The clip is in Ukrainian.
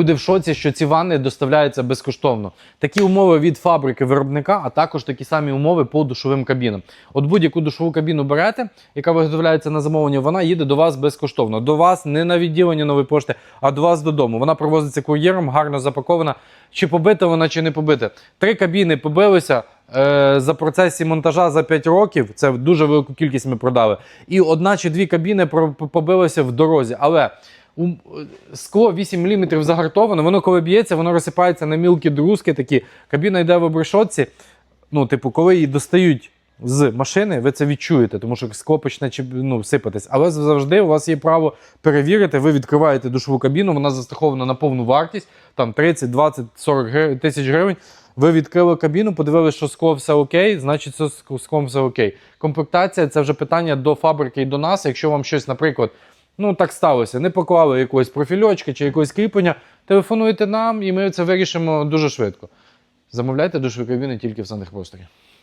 Люди в шоці, що ці ванни доставляються безкоштовно. Такі умови від фабрики виробника, а також такі самі умови по душовим кабінам. От будь-яку душову кабіну берете, яка виготовляється на замовлення, вона їде до вас безкоштовно. До вас не на відділення нової пошти, а до вас додому. Вона провозиться кур'єром, гарно запакована. Чи побита вона, чи не побита. Три кабіни побилися е, за процесі монтажа за 5 років. Це дуже велику кількість ми продали. І одна чи дві кабіни побилися в дорозі. Але скло 8 мм загартоване, воно коли б'ється, воно розсипається на мілкі друзки такі. Кабіна йде в обрешотці. Ну, типу, коли її достають з машини, ви це відчуєте, тому що скло почне ну, сипатись. Але завжди у вас є право перевірити. Ви відкриваєте душову кабіну, вона застрахована на повну вартість, там 30, 20, 40 тисяч гривень. Ви відкрили кабіну, подивилися, що скло все окей, значить, з склом все окей. Комплектація це вже питання до фабрики і до нас. Якщо вам щось, наприклад, ну так сталося, не поклали якогось профільочка чи якогось кріплення, телефонуйте нам, і ми це вирішимо дуже швидко. Замовляйте душові кабіни тільки в саних просторі.